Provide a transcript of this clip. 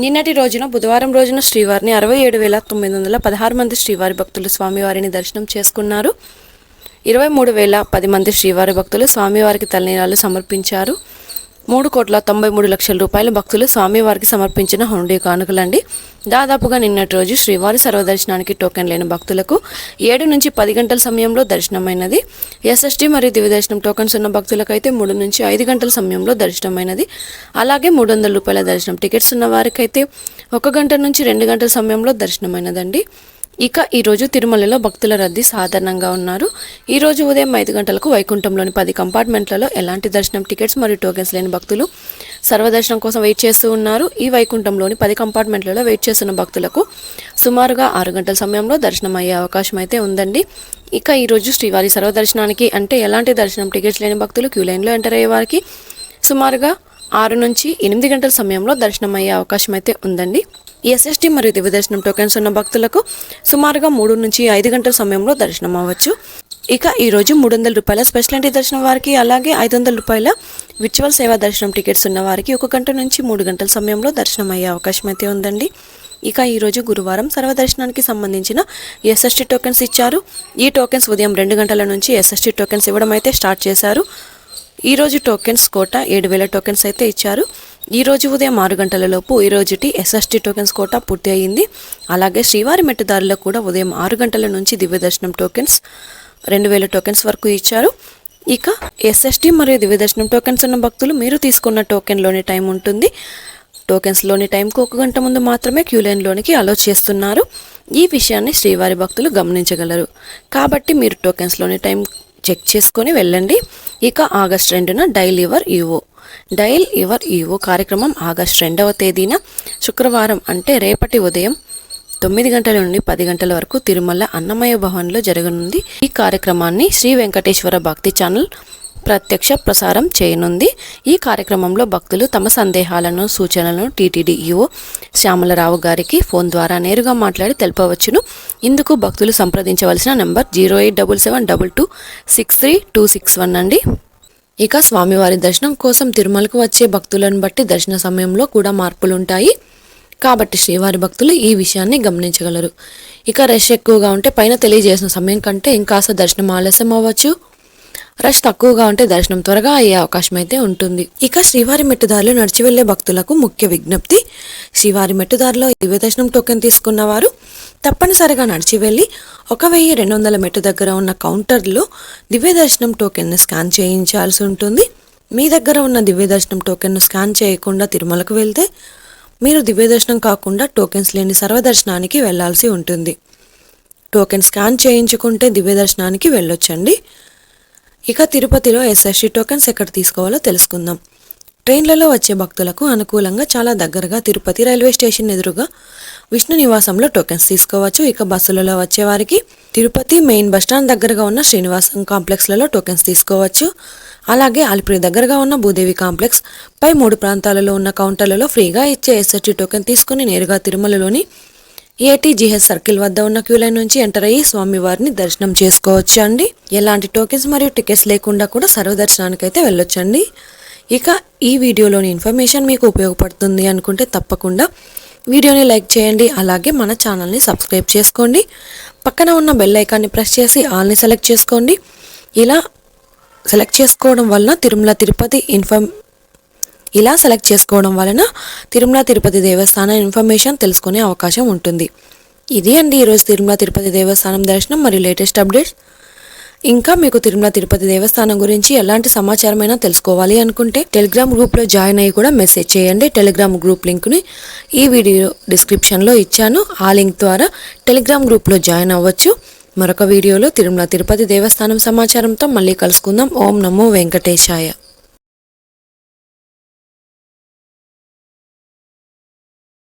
నిన్నటి రోజున బుధవారం రోజున శ్రీవారిని అరవై ఏడు వేల తొమ్మిది వందల పదహారు మంది శ్రీవారి భక్తులు స్వామివారిని దర్శనం చేసుకున్నారు. ఇరవై మూడు వేల పది మంది శ్రీవారి భక్తులు స్వామివారికి తలనీరాలు సమర్పించారు. మూడు కోట్ల తొంభై మూడు లక్షల రూపాయల భక్తులు స్వామివారికి సమర్పించిన హుండీ కానుకలండి. దాదాపుగా నిన్నటి రోజు శ్రీవారి సర్వదర్శనానికి టోకెన్ లేని భక్తులకు ఏడు నుంచి పది గంటల సమయంలో దర్శనమైనది. ఎస్ఎస్టీ మరియు దివ్యదర్శనం టోకెన్స్ ఉన్న భక్తులకైతే మూడు నుంచి ఐదు గంటల సమయంలో దర్శనమైనది. అలాగే మూడు వందల రూపాయల దర్శనం టికెట్స్ ఉన్న వారికైతే ఒక గంట నుంచి రెండు గంటల సమయంలో దర్శనమైనదండి. ఇక ఈరోజు తిరుమలలో భక్తుల రద్దీ సాధారణంగా ఉన్నారు. ఈరోజు ఉదయం ఐదు గంటలకు వైకుంఠంలోని పది కంపార్ట్మెంట్లలో ఎలాంటి దర్శనం టికెట్స్ మరియు టోకెన్స్ లేని భక్తులు సర్వదర్శనం కోసం వెయిట్ చేస్తూ ఉన్నారు. ఈ వైకుంఠంలోని పది కంపార్ట్మెంట్లలో వెయిట్ చేస్తున్న భక్తులకు సుమారుగా ఆరు గంటల సమయంలో దర్శనం అయ్యే అవకాశం అయితే ఉందండి. ఇక ఈరోజు శ్రీవారి సర్వదర్శనానికి అంటే ఎలాంటి దర్శనం టికెట్స్ లేని భక్తులు క్యూ లైన్లో ఎంటర్ అయ్యే వారికి సుమారుగా ఆరు నుంచి ఎనిమిది గంటల సమయంలో దర్శనం అయ్యే అవకాశం అయితే ఉందండి ఎస్ఎస్టీ మరియు దివ్య దర్శనం టోకెన్స్ ఉన్న భక్తులకు సుమారుగా మూడు నుంచి ఐదు గంటల సమయంలో దర్శనం అవ్వచ్చు ఇక ఈరోజు మూడు వందల రూపాయల స్పెషల్ దర్శనం వారికి అలాగే ఐదు వందల రూపాయల విర్చువల్ సేవా దర్శనం టికెట్స్ ఉన్న వారికి ఒక గంట నుంచి మూడు గంటల సమయంలో దర్శనం అయ్యే అవకాశం అయితే ఉందండి. ఇక ఈరోజు గురువారం సర్వదర్శనానికి సంబంధించిన ఎస్ఎస్టీ టోకెన్స్ ఇచ్చారు. ఈ టోకెన్స్ ఉదయం రెండు గంటల నుంచి ఎస్ఎస్టీ టోకెన్స్ ఇవ్వడం అయితే స్టార్ట్ చేశారు. ఈరోజు టోకెన్స్ కోట ఏడు వేల టోకెన్స్ అయితే ఇచ్చారు. ఈరోజు ఉదయం ఆరు గంటలలోపు ఈరోజుటి ఎస్ఎస్టీ టోకెన్స్ కోట పూర్తి అయింది అలాగే శ్రీవారి మెట్టుదారులకు కూడా ఉదయం ఆరు గంటల నుంచి దివ్యదర్శనం టోకెన్స్ రెండు వేల టోకెన్స్ వరకు ఇచ్చారు. ఇక ఎస్ఎస్టీ మరియు దివ్యదర్శనం టోకెన్స్ ఉన్న భక్తులు మీరు తీసుకున్న టోకెన్లోని టైం ఉంటుంది. టోకెన్స్లోని టైంకు ఒక గంట ముందు మాత్రమే క్యూ లైన్లోనికి అలో చేస్తున్నారు. ఈ విషయాన్ని శ్రీవారి భక్తులు గమనించగలరు. కాబట్టి మీరు టోకెన్స్లోని టైం చెక్ చేసుకొని వెళ్ళండి. ఇక ఆగస్ట్ రెండున dial your EO dial your EO కార్యక్రమం ఆగస్ట్ రెండవ తేదీన శుక్రవారం అంటే రేపటి ఉదయం తొమ్మిది గంటల నుండి పది గంటల వరకు తిరుమల అన్నమయ్య భవన్లో జరగనుంది. ఈ కార్యక్రమాన్ని శ్రీ వెంకటేశ్వర భక్తి ఛానల్ ప్రత్యక్ష ప్రసారం చేయనుంది. ఈ కార్యక్రమంలో భక్తులు తమ సందేహాలను సూచనలను టీటీడీ ఈఓ శ్యామలరావు గారికి ఫోన్ ద్వారా నేరుగా మాట్లాడి తెలపవచ్చును. ఇందుకు భక్తులు సంప్రదించవలసిన number zero eight double seven double two six three two six one అండి. ఇక స్వామివారి దర్శనం కోసం తిరుమలకు వచ్చే భక్తులను బట్టి దర్శన సమయంలో కూడా మార్పులుంటాయి. కాబట్టి శ్రీవారి భక్తులు ఈ విషయాన్ని గమనించగలరు. ఇక రష్ ఎక్కువగా ఉంటే పైన తెలియజేసిన సమయం కంటే ఇంకాస్త దర్శనం ఆలస్యం అవ్వచ్చు రష్ తక్కువగా ఉంటే దర్శనం త్వరగా అయ్యే అవకాశం అయితే ఉంటుంది. ఇక శ్రీవారి మెట్టుదారిలో నడిచి వెళ్ళే భక్తులకు ముఖ్య విజ్ఞప్తి. శ్రీవారి మెట్టుదారిలో దివ్య దర్శనం టోకెన్ తీసుకున్న వారు తప్పనిసరిగా నడిచి వెళ్ళి ఒక వెయ్యి రెండు వందల మెట్టు దగ్గర ఉన్న కౌంటర్లో దివ్య దర్శనం టోకెన్ను స్కాన్ చేయించాల్సి ఉంటుంది. మీ దగ్గర ఉన్న దివ్య దర్శనం టోకెన్ను స్కాన్ చేయకుండా తిరుమలకు వెళ్తే మీరు దివ్య దర్శనం కాకుండా టోకెన్స్ లేని సర్వదర్శనానికి వెళ్ళాల్సి ఉంటుంది. టోకెన్ స్కాన్ చేయించుకుంటే దివ్య దర్శనానికి వెళ్ళొచ్చండి. ఇక తిరుపతిలో ఎస్ఎస్టీ టోకెన్స్ ఎక్కడ తీసుకోవాలో తెలుసుకుందాం. ట్రైన్లలో వచ్చే భక్తులకు అనుకూలంగా చాలా దగ్గరగా తిరుపతి రైల్వే స్టేషన్ ఎదురుగా విష్ణు నివాసంలో టోకెన్స్ తీసుకోవచ్చు. ఇక బస్సులలో వచ్చేవారికి తిరుపతి మెయిన్ బస్టాండ్ దగ్గరగా ఉన్న శ్రీనివాసం కాంప్లెక్స్లలో టోకెన్స్ తీసుకోవచ్చు. అలాగే అలిపిరి దగ్గరగా ఉన్న భూదేవి కాంప్లెక్స్ పై మూడు ప్రాంతాలలో ఉన్న కౌంటర్లలో ఫ్రీగా ఇచ్చే ఎస్ఎస్టీ టోకెన్ తీసుకుని నేరుగా తిరుమలలోని ఏటీజీహెచ్ సర్కిల్ వద్ద ఉన్న క్యూ లైన్ నుంచి ఎంటర్ అయ్యి స్వామివారిని దర్శనం చేసుకోవచ్చు అండి ఎలాంటి టోకెన్స్ మరియు టికెట్స్ లేకుండా కూడా సర్వదర్శనానికి అయితే వెళ్ళొచ్చండి. ఇక ఈ వీడియోలోని ఇన్ఫర్మేషన్ మీకు ఉపయోగపడుతుంది అనుకుంటే తప్పకుండా వీడియోని లైక్ చేయండి అలాగే మన ఛానల్ని సబ్స్క్రైబ్ చేసుకోండి. పక్కన ఉన్న బెల్ ఐకాన్ని ప్రెస్ చేసి ఆల్ని సెలెక్ట్ చేసుకోండి. ఇలా సెలెక్ట్ చేసుకోవడం వలన తిరుమల తిరుపతి ఇన్ఫర్మ్ ఇలా సెలెక్ట్ చేసుకోవడం వలన తిరుమల తిరుపతి దేవస్థానం ఇన్ఫర్మేషన్ తెలుసుకునే అవకాశం ఉంటుంది. ఇది అండి ఈరోజు తిరుమల తిరుపతి దేవస్థానం దర్శనం మరియు లేటెస్ట్ అప్డేట్స్ ఇంకా మీకు తిరుమల తిరుపతి దేవస్థానం గురించి ఎలాంటి సమాచారమైనా తెలుసుకోవాలి అనుకుంటే టెలిగ్రామ్ గ్రూప్లో జాయిన్ అయ్యి కూడా మెసేజ్ చేయండి. టెలిగ్రామ్ గ్రూప్ లింక్ని ఈ వీడియో డిస్క్రిప్షన్లో ఇచ్చాను. ఆ లింక్ ద్వారా టెలిగ్రామ్ గ్రూప్లో జాయిన్ అవ్వచ్చు. మరొక వీడియోలో తిరుమల తిరుపతి దేవస్థానం సమాచారంతో మళ్ళీ కలుసుకుందాం. ఓం నమో వెంకటేశాయ.